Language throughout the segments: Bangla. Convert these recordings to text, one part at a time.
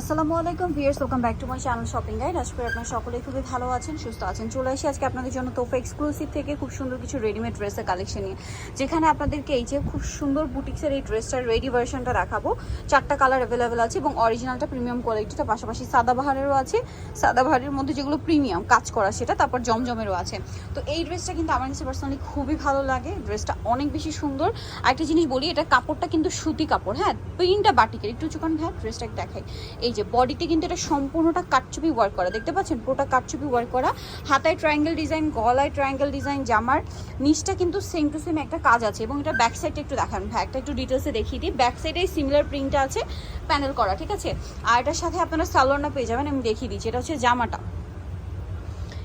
আসসালামু আলাইকুম viewers welcome back to my channel shopping guide আজকে আপনারা সকলেই খুবই ভালো আছেন, সুস্থ আছেন। চলে আসি আজকে আপনাদের জন্য তোফা এক্সক্লুসিভ থেকে খুব সুন্দর কিছু রেডিমেড ড্রেসের কালেকশন নিয়ে। যেখানে আপনাদেরকে এই যে খুব সুন্দর বুটিক্সের এই ড্রেসটার রেডি ভার্সনটা দেখাবো। চারটা কালার অ্যাভেলেবেল আছে এবং অরিজিনালটা প্রিমিয়াম কোয়ালিটিটা পাশাপাশি সাদাবাহারেরও আছে। সাদাবাহারের মধ্যে যেগুলো প্রিমিয়াম কাজ করা সেটা, তারপর জমজমেরও আছে। তো এই ড্রেসটা কিন্তু আমার কাছে পার্সোনালি খুবই ভালো লাগে। ড্রেসটা অনেক বেশি সুন্দর। আরেকটা জিনিস বলি, এটা কাপড়টা কিন্তু সুতি কাপড় হ্যাঁ? প্রিন্টটা বাটিকের, একটু চুকান ভাই ড্রেসটা দেখাই। এই যে বডিতে কিন্তু এটা সম্পূর্ণটা কাটচুপি ওয়ার্ক করা। দেখতে পাচ্ছেন? পুরোটা কাটচুপি ওয়ার্ক করা। হাতায় ট্রায়াঙ্গেল ডিজাইন গলায় ট্রায়াঙ্গেল ডিজাইন জামার নিচটা কিন্তু সেম টু সেম একটা কাজ আছে। এবং এটা ব্যাক সাইডটা একটু দেখান। একটা একটু ডিটেলসে দেখিয়ে দিই। ব্যাক সাইডে সিমিলার প্রিন্টটা আছে প্যানেল করা, ঠিক আছে? আর এটার সাথে আপনারা সালোয়ারটা পেয়ে যাবেন, আমি দেখিয়ে দিচ্ছি। এটা হচ্ছে জামাটা।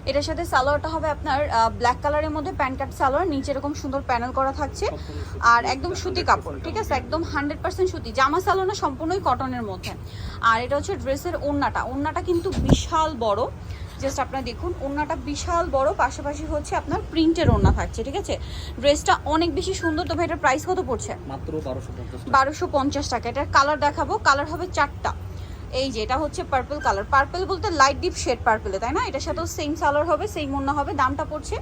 এটার সাথে সালোয়ারটা হবে আপনার ব্ল্যাক কালারের মধ্যে প্যান্ট কাট সালোয়ার নিচে এরকম সুন্দর প্যানেল করা থাকছে। আর একদম সুতি কাপড় ঠিক আছে? একদম হান্ড্রেড পার্সেন্ট সুতি জামা সালোনা সম্পূর্ণই কটনের মধ্যে। আর এটা হচ্ছে ড্রেসের ওড়নাটা ওড়নাটা কিন্তু বিশাল বড়। জাস্ট আপনারা দেখুন ওড়নাটা বিশাল বড় পাশাপাশি হচ্ছে আপনার প্রিন্টের ওড়না থাকছে ঠিক আছে? ড্রেসটা অনেক বেশি সুন্দর তবে এটার প্রাইস কত পড়ছে? মাত্র বারোশো পঞ্চাশ টাকা। এটার কালার দেখাবো কালার হবে চারটা। এই যে এটা হচ্ছে পার্পল কালার পার্পল বলতে লাইট ডিপ শেড পার্পলে তাই না? এটার সাথেও সেম সালোয়ার হবে সেম ওড়না হবে দামটা পড়ছে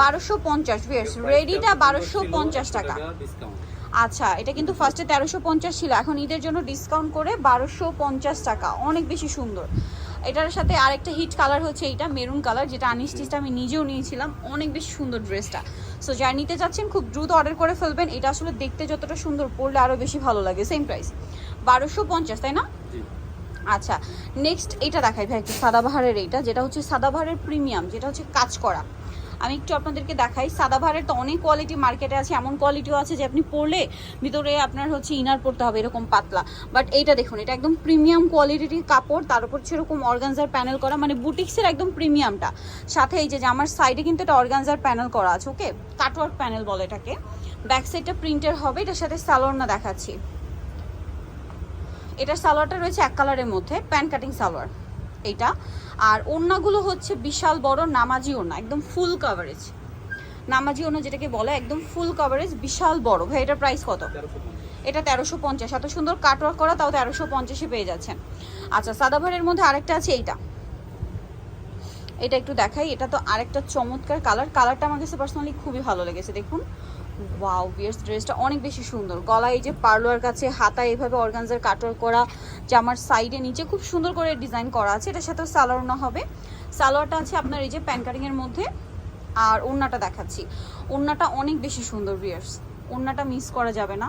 বারোশো পঞ্চাশ বিয়ার্স রেডিটা বারোশো পঞ্চাশ টাকা। আচ্ছা এটা কিন্তু ফার্স্টে তেরোশো পঞ্চাশ ছিল এখন ঈদের জন্য ডিসকাউন্ট করে বারোশো পঞ্চাশ টাকা। অনেক বেশি সুন্দর। এটার সাথে আরেকটা হিট কালার হচ্ছে এইটা মেরুন কালার যেটা আনিস্টিসটা আমি নিজেও নিয়েছিলাম। অনেক বেশি সুন্দর ড্রেসটা সো যারা নিতে চাচ্ছেন খুব দ্রুত অর্ডার করে ফেলবেন। এটা আসলে দেখতে যতটা সুন্দর পড়লে আরও বেশি ভালো লাগে। সেম প্রাইস বারোশো পঞ্চাশ তাই না? আচ্ছা নেক্সট এটা দেখাই ভাই, একটু সাদাবাহারের এইটা, যেটা হচ্ছে সাদাবাহারের প্রিমিয়াম যেটা হচ্ছে কাজ করা। আমি একটু আপনাদেরকে দেখাই, সাদাবাহারের তো অনেক কোয়ালিটি মার্কেটে আছে, এমন কোয়ালিটিও আছে যে আপনি পরলে ভিতরে আপনার হচ্ছে ইনার পড়তে হবে, এরকম পাতলা। বাট এইটা দেখুন, এটা একদম প্রিমিয়াম কোয়ালিটির কাপড়, তার উপর সেরকম অর্গানজার প্যানেল করা মানে বুটিক্সের একদম প্রিমিয়ামটা সাথে এই যে আমার সাইডে কিন্তু এটা অর্গানজার প্যানেল করা আছে ওকে কাটওয়ার্ক প্যানেল বলে এটাকে। ব্যাক সাইডটা প্রিন্টের হবে, এটার সাথে সালোয়ার না দেখাচ্ছি। এটার সালোয়ারটা রয়েছে এক কালারের মধ্যে প্যান কাটিং সালোয়ার, এইটা। আর ওড়নাগুলো হচ্ছে বিশাল বড় নামাজি ওড়না, একদম ফুল কভারেজ নামাজি ওড়না যেটাকে বলে, একদম ফুল কভারেজ বিশাল বড়। ভাই, এটার প্রাইস কত? এটা তেরোশো পঞ্চাশ। এত সুন্দর কাটওয়ার্ক করা, তাও তেরোশো পঞ্চাশে পেয়ে যাচ্ছেন। আচ্ছা সাদাভারের মধ্যে আরেকটা আছে, এইটা। এটা একটু দেখাই, এটা তো আরেকটা চমৎকার কালার কালারটা আমার কাছে পার্সোনালি খুবই ভালো লেগেছে, দেখুন। ওয়াও বিয়ার্স ড্রেসটা অনেক বেশি সুন্দর। গলায় এই যে পার্লোয়ার কাছে হাতা এইভাবে অর্গানজার কাটওয়ার্ক করা জামার সাইডে নিচে খুব সুন্দর করে ডিজাইন করা আছে। এটার সাথেও সালোয়ার না হবে। সালোয়ারটা আছে আপনার এই যে প্যান কাটিংয়ের মধ্যে। আর ওড়নাটা দেখাচ্ছি। ওড়নাটা অনেক বেশি সুন্দর বিয়ার্স ওড়নাটা মিস করা যাবে না।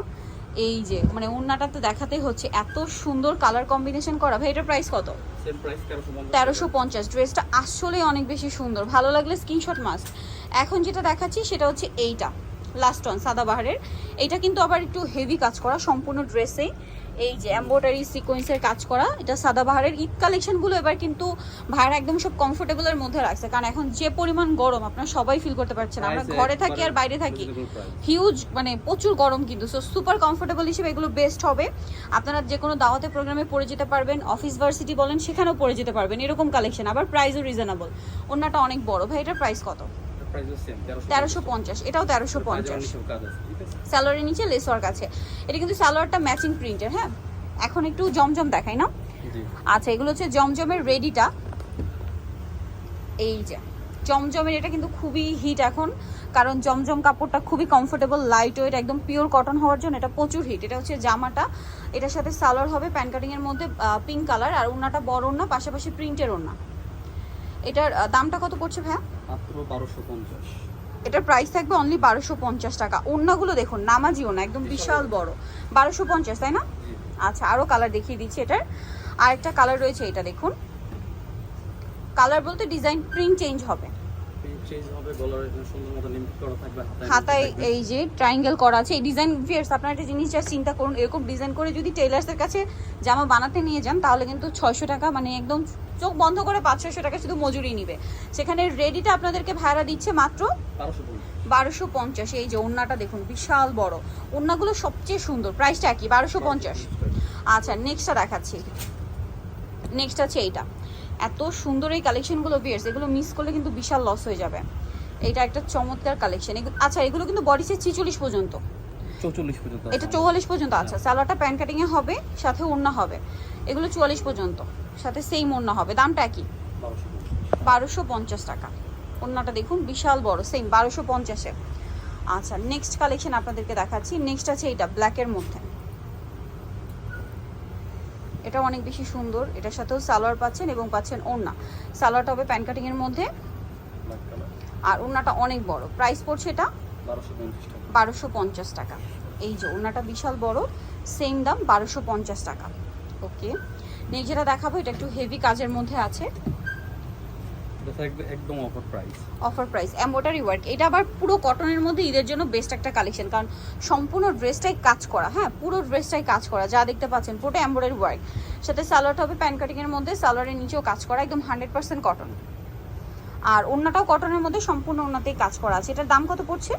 এই যে মানে ওড়নাটা তো দেখাতেই হচ্ছে। এত সুন্দর কালার কম্বিনেশন করা। ভাই এটার প্রাইস কত? তেরোশো পঞ্চাশ তেরোশো পঞ্চাশ। ড্রেসটা আসলে অনেক বেশি সুন্দর। ভালো লাগলে স্ক্রিনশট মাস্ট এখন যেটা দেখাচ্ছি সেটা হচ্ছে এইটা। লাস্ট অন সাদাবাহারের এটা কিন্তু আবার একটু হেভি কাজ করা সম্পূর্ণ ড্রেসেই এই যে এম্ব্রয়ডারি সিকোয়েন্সের কাজ করা এটা সাদাবাহারের ঈদ কালেকশনগুলো এবার কিন্তু ভাইরা একদম সব কমফোর্টেবলের মধ্যে রাখছে। কারণ এখন যে পরিমাণ গরম আপনারা সবাই ফিল করতে পারছেন। আমরা ঘরে থাকি আর বাইরে থাকি। হিউজ মানে প্রচুর গরম কিন্তু। সো সুপার কমফোর্টেবল হিসেবে এগুলো বেস্ট হবে। আপনারা যে কোনো দাওয়াতে প্রোগ্রামে পড়ে যেতে পারবেন। অফিস ভার্সিটি বলেন সেখানেও পড়ে যেতে পারবেন। এরকম কালেকশন আবার প্রাইসও রিজনেবল অন্যটা অনেক বড়। ভাই এটার প্রাইস কত? তেরোশো পঞ্চাশ। এটাও তেরোশো পঞ্চাশ? স্যালোয়ারের নিচে এটা কিন্তু স্যালোয়ারটা ম্যাচিং প্রিন্টের হ্যাঁ? এখন একটু জমজম দেখাই না? আচ্ছা এগুলো হচ্ছে জমজমের রেডিটা এই যে জমজমের এটা কিন্তু খুবই হিট এখন কারণ জমজম কাপড়টা খুবই কমফোর্টেবল লাইট ওয়েট একদম পিওর কটন হওয়ার জন্য এটা প্রচুর হিট এটা হচ্ছে জামাটা এটার সাথে সালোয়ার হবে প্যান কাটিংয়ের মধ্যে পিঙ্ক কালার আর ওনাটা বড় ওনা পাশাপাশি প্রিন্টের ওনা এটার দামটা কত পড়ছে ভাইয়া? মাত্র বারোশো পঞ্চাশ। এটার প্রাইস থাকবে অনলি বারোশো পঞ্চাশ টাকা। ওড়নাগুলো দেখুন নামাজি ওনা একদম বিশাল বড়। বারোশো পঞ্চাশ তাই না? আচ্ছা আরও কালার দেখিয়ে দিচ্ছি এটার। আরেকটা কালার রয়েছে এটা দেখুন। কালার বলতে ডিজাইন প্রিন্ট চেঞ্জ হবে। হাতায় এই যে ট্রায়াঙ্গেল করা আছে এই ডিজাইন ভিয়ার্স আপনারা একটা জিনিস যা চিন্তা করুন এরকম ডিজাইন করে যদি টেলার্সের কাছে জামা বানাতে নিয়ে যান তাহলে কিন্তু ছয়শো টাকা মানে একদম চোখ বন্ধ করে পাঁচ ছয়শো টাকা শুধু মজুরি নিবে। সেখানে রেডিটা আপনাদেরকে ভাড়া দিচ্ছে মাত্র বারোশো পঞ্চাশ। এই যে ওড়নাটা দেখুন বিশাল বড়। ওড়নাগুলো সবচেয়ে সুন্দর প্রাইসটা কি বারোশো পঞ্চাশ। আচ্ছা নেক্সটটা দেখাচ্ছি। নেক্সট আছে এইটা। এত সুন্দর এই কালেকশনগুলো বিয়ার্স এগুলো মিস করলে কিন্তু বিশাল লস হয়ে যাবে। এটা একটা চমৎকার কালেকশন আচ্ছা এগুলো কিন্তু বডি সাইজ ছিচল্লিশ পর্যন্ত। পর্যন্ত এটা চৌয়াল্লিশ পর্যন্ত আচ্ছা সালোয়ারটা প্যান্ট কাটিং এ হবে সাথে ওড়না হবে। এগুলো চুয়াল্লিশ পর্যন্ত সাথে সেম ওড়না হবে। দামটা একই। বারোশো বারোশো পঞ্চাশ টাকা। ওড়নাটা দেখুন বিশাল বড় সেম বারোশো পঞ্চাশে আচ্ছা নেক্সট কালেকশন আপনাদেরকে দেখাচ্ছি। নেক্সট আছে এটা ব্ল্যাকের মধ্যে। এটা অনেক বেশি সুন্দর। এটার সাথেও সালোয়ার পাচ্ছেন এবং পাচ্ছেন ওড়না। সালোয়ারটা হবে প্যান্ট কাটিং এর মধ্যে। আর ওড়নাটা অনেক বড়। প্রাইস পড়ছে এটা বারোশো পঞ্চাশ টাকা। এই যে ওড়নাটা বিশাল বড় সেম দাম বারোশো পঞ্চাশ টাকা। ওকে নেক্সট যেটা দেখাবো এটা একটু হেভি কাজের মধ্যে আছে। একদম offer price offer price work এটা আবার পুরো কটনের মধ্যে ঈদের জন্য বেস্ট একটা কালেকশন কারণ সম্পূর্ণ ড্রেসটাই কাজ করা হ্যাঁ পুরো ড্রেসটাই কাজ করা যা দেখতে পাচ্ছেন এম্বোটারি ওয়ার্ক সাথে সালোয়ারটা হবে কাটিংয়ের মধ্যে সালোয়ারের নিচেও কাজ করা একদম হান্ড্রেড পার্সেন্ট কটন আর অন্যটাও কটনের মধ্যে সম্পূর্ণ অন্যতেই কাজ করা আছে। এটার দাম কত পড়ছে?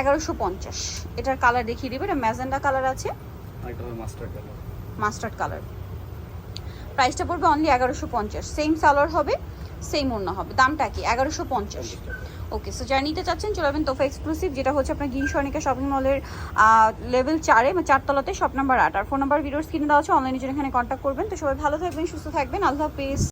এগারোশো পঞ্চাশ। এটার কালার দেখিয়ে দিবে এটা ম্যাজেন্ডা কালার আছে। মাস্টার্ড কালার প্রাইসটা পড়বে অনলি এগারোশো পঞ্চাশ। সেম সালোয়ার হবে সেম অন্য হবে। দামটা কি? এগারোশো পঞ্চাশ। ওকে সো যারা নিতে চাচ্ছেন, চলে যাবেন তোফা এক্সক্লুসিভ যেটা হচ্ছে আপনার গিরি শপিং মলের লেভেল চারে বা চারতলাতে শপ নাম্বার আট। আর ফোন নাম্বার ভিডিওর স্ক্রিনে দেওয়া আছে অনলাইনে জন্য এখানে কন্ট্যাক্ট করবেন। তো সবাই ভালো থাকবেন, সুস্থ থাকবেন। আল্লাহ হাফিজ।